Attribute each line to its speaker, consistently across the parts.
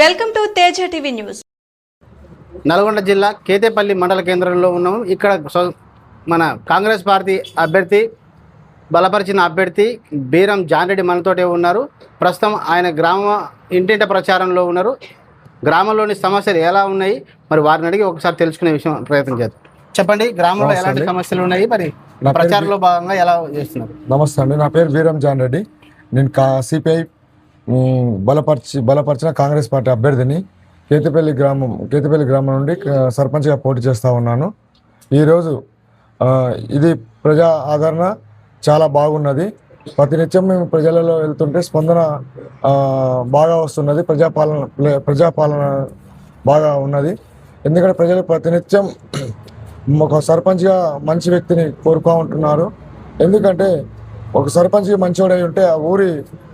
Speaker 1: Welcome to Teja TV news.
Speaker 2: Nalgonda జిల్లా కేతేపల్లి మండల కేంద్రంలో ఉన్నాము. ఇక్కడ మన కాంగ్రెస్ పార్టీ అభ్యర్థి బలపరిచిన అభ్యర్థి బీరం జాన్రెడ్డి మనతోటే ఉన్నారు. ప్రస్తుతం ఆయన గ్రామ ఇంటింట ప్రచారంలో ఉన్నారు. గ్రామంలోని సమస్యలు ఎలా ఉన్నాయి? మరి వారిని అడిగి ఒకసారి తెలుసుకునే విషయం ప్రయత్నం చేద్దాం. చెప్పండి గ్రామంలో ఎలాంటి. సమస్యలు ఉన్నాయి? మరి ప్రచారంలో భాగంగా ఎలా చేస్తున్నారు?
Speaker 3: నమస్తే అండి. నా పేరు వీరం జాన్ రెడ్డి నేను కా సిపిఐ బలపరిచి బలపరిచిన కాంగ్రెస్ పార్టీ అభ్యర్థిని కేతిపల్లి గ్రామం కేతిపల్లి గ్రామం నుండి సర్పంచ్గా పోటీ చేస్తూ ఉన్నాను. ఈరోజు ఇది ప్రజా ఆదరణ చాలా బాగున్నది. ప్రతినిత్యం మేము ప్రజలలో వెళ్తుంటే స్పందన బాగా వస్తున్నది. ప్రజాపాలన ప్రజాపాలన బాగా ఉన్నది. ఎందుకంటే ప్రజలు ప్రతినిత్యం ఒక సర్పంచ్గా మంచి వ్యక్తిని కోరుకో ఉంటున్నారు ఎందుకంటే ఒక సర్పంచ్ మంచివాడై ఉంటే ఆ ఊరి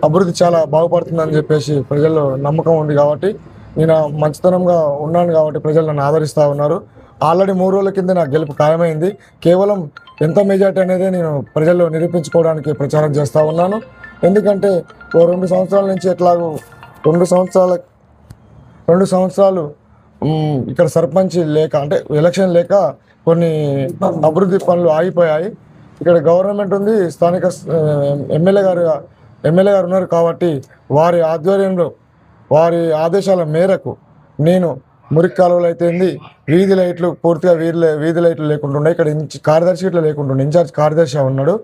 Speaker 3: అభివృద్ధి చాలా బాగుపడుతుందని చెప్పేసి ప్రజల్లో నమ్మకం ఉంది కాబట్టి నేను మంచితనంగా ఉన్నాను కాబట్టి ప్రజలు నన్ను ఆదరిస్తూ ఉన్నారు. ఆల్రెడీ మూడు రోజుల కింద నా గెలుపు ఖాయమైంది. కేవలం ఎంత మెజార్టీ అనేది నేను ప్రజల్లో నిరూపించుకోవడానికి ప్రచారం చేస్తూ ఉన్నాను. ఎందుకంటే ఓ రెండు సంవత్సరాల నుంచి ఎట్లాగో రెండు సంవత్సరాల రెండు సంవత్సరాలు ఇక్కడ సర్పంచ్ లేక అంటే ఎలక్షన్ లేక కొన్ని అభివృద్ధి పనులు ఆగిపోయాయి. ఇక్కడ గవర్నమెంట్ ఉంది స్థానిక ఎమ్మెల్యే గారు ఎమ్మెల్యే గారు ఉన్నారు కాబట్టి వారి ఆధ్వర్యంలో వారి ఆదేశాల మేరకు నేను మురికి కాలువలు అయితేంది వీధి లైట్లు పూర్తిగా వీధి వీధి లైట్లు లేకుండా ఇక్కడ ఇన్ఛ కార్యదర్శి ఇట్లా లేకుండా ఇన్ఛార్జ్ కార్యదర్శి ఉన్నాడు.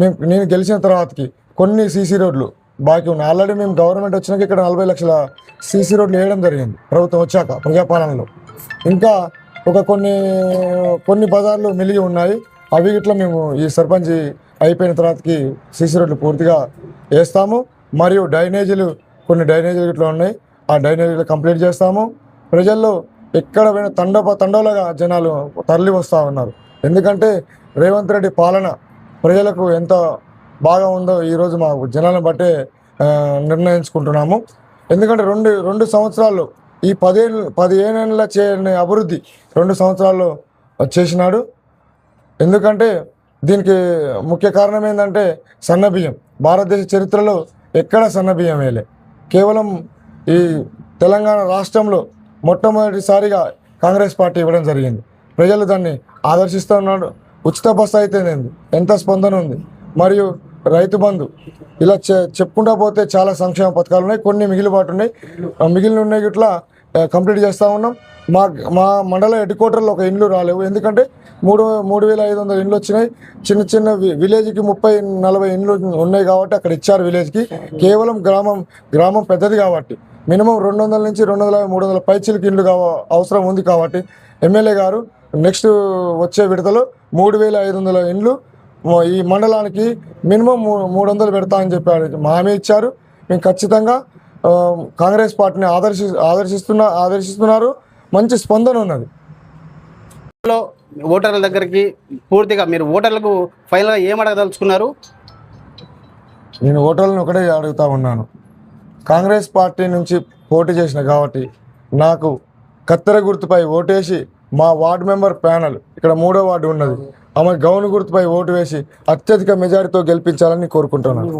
Speaker 3: మేము నేను గెలిచిన తర్వాతకి కొన్ని సీసీ రోడ్లు బాకీ ఉన్నాయి. ఆల్రెడీ మేము గవర్నమెంట్ వచ్చినాక ఇక్కడ నలభై లక్షల సీసీ రోడ్లు వేయడం జరిగింది ప్రభుత్వం వచ్చాక ప్రజాపాలనలో. ఇంకా ఒక కొన్ని కొన్ని బజార్లు మిలిగి ఉన్నాయి. అవి ఇట్లా మేము ఈ సర్పంచ్ అయిపోయిన తర్వాతకి సీసీ రోడ్లు పూర్తిగా వేస్తాము. మరియు డ్రైనేజీలు కొన్ని డ్రైనేజీలు ఇట్లా ఉన్నాయి. ఆ డ్రైనేజీలు కంప్లీట్ చేస్తాము. ప్రజల్లో ఎక్కడ పోయిన తండోప తండోలుగా జనాలు తరలి వస్తూ ఉన్నారు. ఎందుకంటే రేవంత్ రెడ్డి పాలన ప్రజలకు ఎంత బాగా ఉందో ఈరోజు మా జనాలను బట్టే నిర్ణయించుకుంటున్నాము. ఎందుకంటే రెండు రెండు సంవత్సరాల్లో ఈ పదిహేను పదిహేనేళ్ళ చేయని అభివృద్ధి రెండు సంవత్సరాల్లో చేసినాడు. ఎందుకంటే దీనికి ముఖ్య కారణం ఏంటంటే సన్నబియ్యం భారతదేశ చరిత్రలో ఎక్కడ సన్నబియ్యం వేయలే. కేవలం ఈ తెలంగాణ రాష్ట్రంలో మొట్టమొదటిసారిగా కాంగ్రెస్ పార్టీ ఇవ్వడం జరిగింది. ప్రజలు దాన్ని ఆదర్శిస్తూ ఉన్నాడు ఉచిత బస్సు అయితే ఎంత స్పందన ఉంది. మరియు రైతు బంధు ఇలా చె చెప్పుకుంటా పోతే చాలా సంక్షేమ పథకాలు ఉన్నాయి. కొన్ని మిగిలిబాటు ఉన్నాయి మిగిలిన ఉన్నాయి ఇట్లా కంప్లీట్ చేస్తూ ఉన్నాం. మా మా మండల హెడ్ క్వార్టర్లో ఒక ఇండ్లు రాలేవు. ఎందుకంటే మూడు మూడు వేల ఐదు వందల ఇండ్లు వచ్చినాయి. చిన్న చిన్న వి- విలేజ్కి ముప్పై నలభై ఇండ్లు ఉన్నాయి కాబట్టి అక్కడ ఇచ్చారు విలేజ్కి. కేవలం గ్రామం గ్రామం పెద్దది కాబట్టి. మినిమం రెండు వందల నుంచి రెండు వందల మూడు వందల పైచీలకి ఇండ్లు కావ అవసరం ఉంది కాబట్టి. ఎమ్మెల్యే గారు నెక్స్ట్ వచ్చే విడతలో మూడు వేల ఐదు వందల ఇండ్లు ఈ మండలానికి మినిమం మూ- మూడు వందలు పెడతా అని చెప్పారు. మామే హామీ ఇచ్చారు. మేము ఖచ్చితంగా కాంగ్రెస్ పార్టీని ఆదర్శి ఆదర్శిస్తున్నా ఆదర్శిస్తున్నారు. మంచి స్పందన ఉన్నది.
Speaker 2: ఓటర్ల దగ్గరికి పూర్తిగా మీరు ఓటర్లకు ఫైనల్గా ఏం అడగదలుచుకున్నారు?
Speaker 3: నేను ఓటర్లను ఒకటే అడుగుతా ఉన్నాను. కాంగ్రెస్ పార్టీ నుంచి పోటీ చేసిన కాబట్టి నాకు కత్తెర గుర్తుపై ఓటేసి మా వార్డు మెంబర్ ప్యానల్ ఇక్కడ మూడో వార్డు ఉన్నది. ఆమె గౌను గుర్తుపై ఓటు వేసి అత్యధిక మెజారిటీతో గెలిపించాలని కోరుకుంటున్నాను.